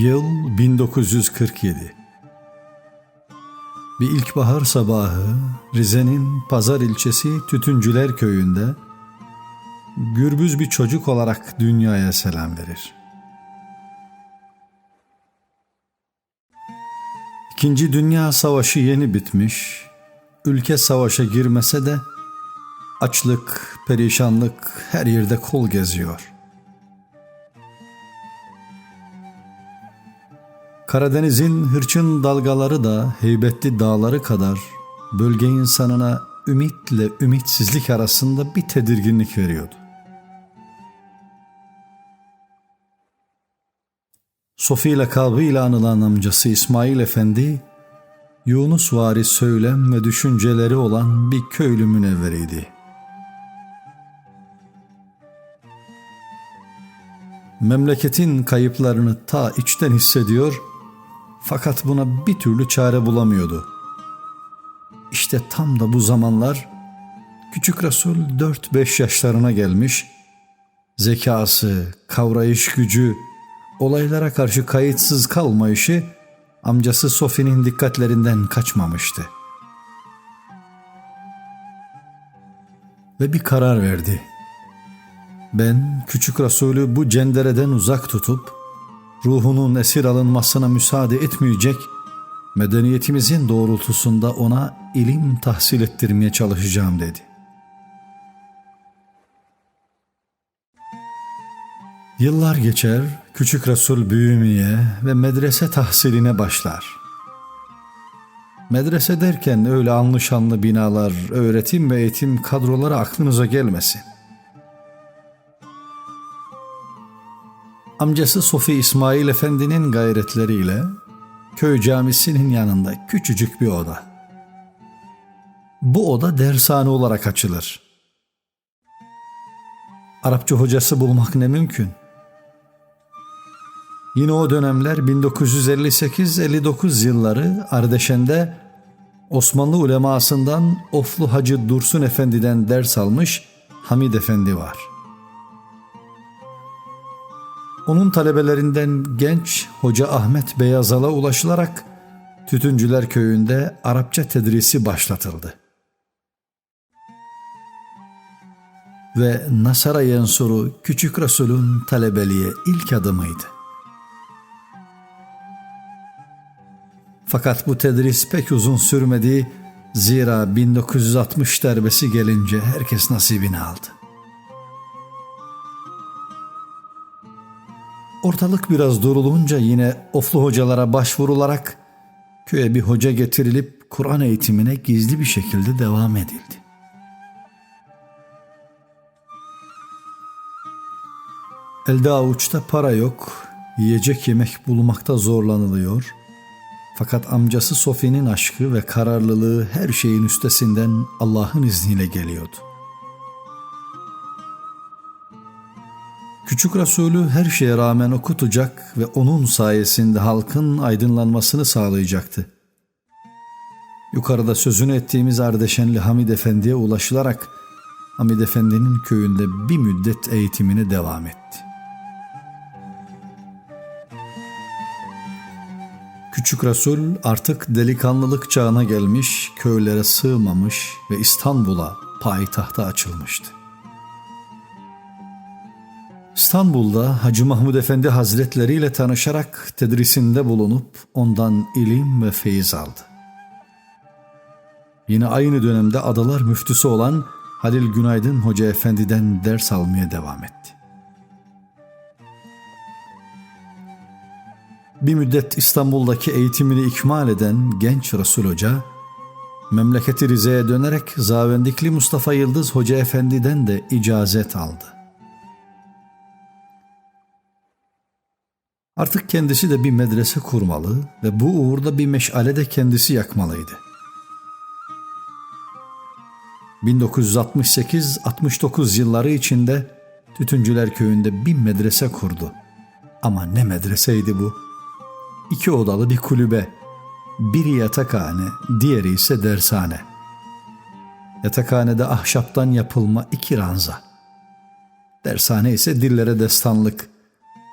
Yıl 1947 Bir ilkbahar sabahı Rize'nin Pazar ilçesi Tütüncüler köyünde gürbüz bir çocuk olarak dünyaya selam verir. İkinci Dünya Savaşı yeni bitmiş, ülke savaşa girmese de açlık, perişanlık her yerde kol geziyor.'' Karadeniz'in hırçın dalgaları da heybetli dağları kadar bölge insanına ümitle ümitsizlik arasında bir tedirginlik veriyordu. Sofi lakabıyla anılan amcası İsmail Efendi, Yunus vari söylem ve düşünceleri olan bir köylü münevveriydi. Memleketin kayıplarını ta içten hissediyor fakat buna bir türlü çare bulamıyordu. İşte tam da bu zamanlar küçük Resul 4-5 yaşlarına gelmiş, zekası, kavrayış gücü, olaylara karşı kayıtsız kalmayışı amcası Sofi'nin dikkatlerinden kaçmamıştı. Ve bir karar verdi. Ben küçük Resulü bu cendereden uzak tutup ruhunun esir alınmasına müsaade etmeyecek, medeniyetimizin doğrultusunda ona ilim tahsil ettirmeye çalışacağım dedi. Yıllar geçer, küçük Resul büyümeye ve medrese tahsiline başlar. Medrese derken öyle anlı şanlı binalar, öğretim ve eğitim kadroları aklınıza gelmesin. Amcası Sofi İsmail Efendi'nin gayretleriyle köy camisinin yanında küçücük bir oda. Bu oda dershane olarak açılır. Arapça hocası bulmak ne mümkün. Yine o dönemler 1958-59 yılları Ardeşen'de Osmanlı ulemasından Oflu Hacı Dursun Efendi'den ders almış Hamid Efendi var.'' Onun talebelerinden genç Hoca Ahmet Beyazal'a ulaşılarak Tütüncüler Köyü'nde Arapça tedrisi başlatıldı. Ve Nasara Yensuru Küçük Resul'ün talebeliğe ilk adımıydı. Fakat bu tedris pek uzun sürmedi. Zira 1960 darbesi gelince herkes nasibini aldı. Ortalık biraz durulunca yine oflu hocalara başvurularak köye bir hoca getirilip Kur'an eğitimine gizli bir şekilde devam edildi. Elde avuçta para yok, yiyecek yemek bulmakta zorlanılıyor. Fakat amcası Sofi'nin aşkı ve kararlılığı her şeyin üstesinden Allah'ın izniyle geliyordu. Küçük Resulü her şeye rağmen okutacak ve onun sayesinde halkın aydınlanmasını sağlayacaktı. Yukarıda sözünü ettiğimiz Ardeşenli Hamid Efendi'ye ulaşılarak Hamid Efendi'nin köyünde bir müddet eğitimine devam etti. Küçük Resul artık delikanlılık çağına gelmiş, köylere sığmamış ve İstanbul'a, payitahta açılmıştı. İstanbul'da Hacı Mahmud Efendi Hazretleri ile tanışarak tedrisinde bulunup ondan ilim ve feyiz aldı. Yine aynı dönemde adalar müftüsü olan Halil Günaydın Hoca Efendi'den ders almaya devam etti. Bir müddet İstanbul'daki eğitimini ikmal eden genç Resul Hoca, memleketi Rize'ye dönerek Zavendikli Mustafa Yıldız Hoca Efendi'den de icazet aldı. Artık kendisi de bir medrese kurmalı ve bu uğurda bir meşale de kendisi yakmalıydı. 1968-69 yılları içinde Tütüncüler Köyü'nde bir medrese kurdu. Ama ne medreseydi bu? İki odalı bir kulübe. Biri yatakhane, diğeri ise dershane. Yatakhanede ahşaptan yapılma iki ranza. Dershane ise dillere destanlık,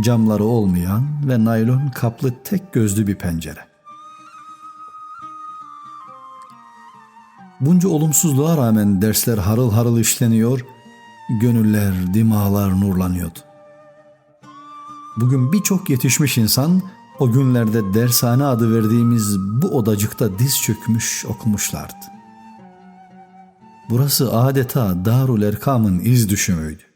camları olmayan ve naylon kaplı tek gözlü bir pencere. Bunca olumsuzluğa rağmen dersler harıl harıl işleniyor, gönüller, dimağlar nurlanıyordu. Bugün birçok yetişmiş insan o günlerde dershane adı verdiğimiz bu odacıkta diz çökmüş okumuşlardı. Burası adeta Darul Erkam'ın iz düşümüydü.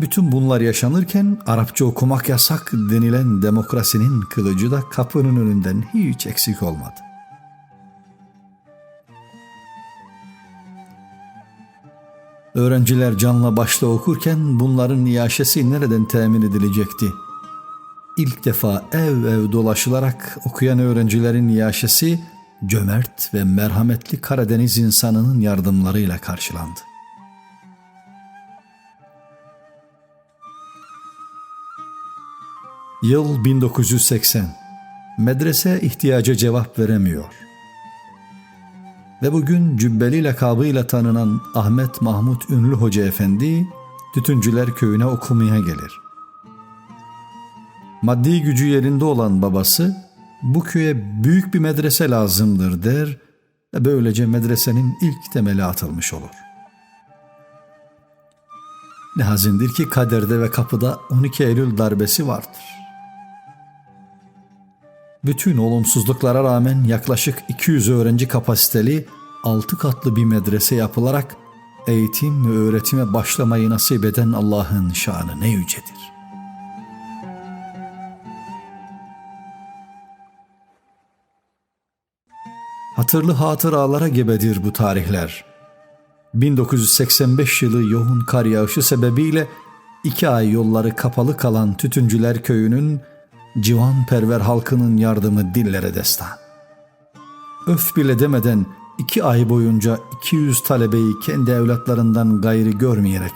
Bütün bunlar yaşanırken Arapça okumak yasak denilen demokrasinin kılıcı da kapının önünden hiç eksik olmadı. Öğrenciler canla başla okurken bunların iaşesi nereden temin edilecekti? İlk defa ev ev dolaşılarak okuyan öğrencilerin iaşesi cömert ve merhametli Karadeniz insanının yardımlarıyla karşılandı. Yıl 1980. Medrese ihtiyaca cevap veremiyor. Ve bugün cübbeli lakabıyla tanınan Ahmet Mahmut Ünlü Hoca Efendi Tütüncüler Köyü'ne okumaya gelir. Maddi gücü yerinde olan babası bu köye büyük bir medrese lazımdır der ve böylece medresenin ilk temeli atılmış olur. Ne hazindir ki kaderde ve kapıda 12 Eylül darbesi vardır. Bütün olumsuzluklara rağmen yaklaşık 200 öğrenci kapasiteli 6 katlı bir medrese yapılarak eğitim ve öğretime başlamayı nasip eden Allah'ın şanı ne yücedir. Hatırlı hatıralara gebedir bu tarihler. 1985 yılı yoğun kar yağışı sebebiyle iki ay yolları kapalı kalan Tütüncüler Köyü'nün civanperver halkının yardımı dillere destan. Öf bile demeden iki ay boyunca 200 talebeyi kendi evlatlarından gayri görmeyerek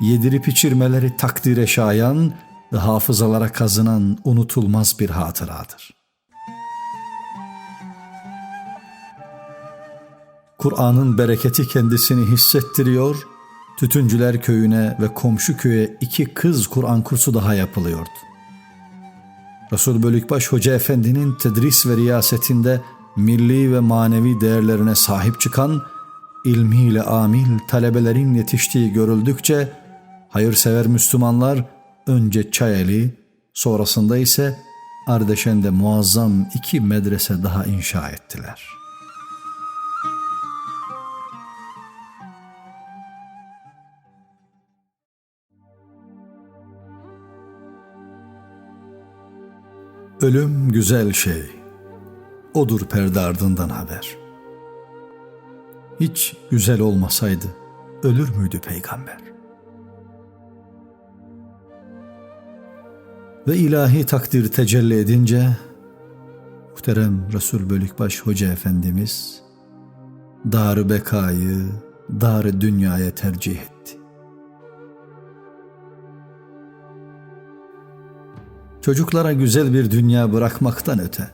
yedirip içirmeleri takdire şayan ve hafızalara kazınan unutulmaz bir hatıradır. Kur'an'ın bereketi kendisini hissettiriyor, Tütüncüler köyüne ve komşu köye iki kız Kur'an kursu daha yapılıyordu. Resul Bölükbaş Hoca Efendi'nin tedris ve riyasetinde milli ve manevi değerlerine sahip çıkan, ilmiyle amil talebelerin yetiştiği görüldükçe, hayırsever Müslümanlar önce Çayeli, sonrasında ise Ardeşen'de muazzam iki medrese daha inşa ettiler.'' Ölüm güzel şey. Odur perde ardından haber. Hiç güzel olmasaydı ölür müydü peygamber? Ve ilahi takdir tecelli edince muhterem Resul Bölükbaş Hoca Efendimiz dar bekayı dar dünyaya tercih etti. Çocuklara güzel bir dünya bırakmaktan öte,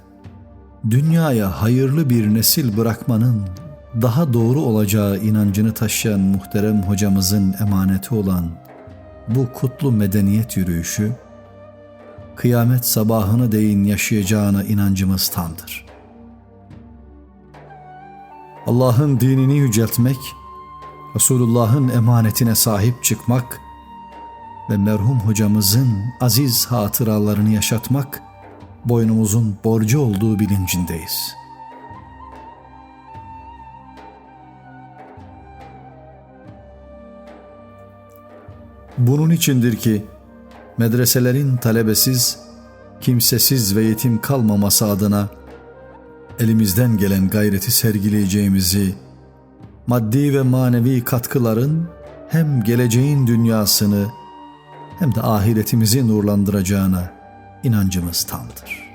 dünyaya hayırlı bir nesil bırakmanın daha doğru olacağı inancını taşıyan muhterem hocamızın emaneti olan bu kutlu medeniyet yürüyüşü, kıyamet sabahını değin yaşayacağına inancımız tamdır. Allah'ın dinini yüceltmek, Resulullah'ın emanetine sahip çıkmak ve merhum hocamızın aziz hatıralarını yaşatmak boynumuzun borcu olduğu bilincindeyiz. Bunun içindir ki medreselerin talebesiz, kimsesiz ve yetim kalmaması adına elimizden gelen gayreti sergileyeceğimizi, maddi ve manevi katkıların hem geleceğin dünyasını hem de ahiretimizi nurlandıracağına inancımız tamdır.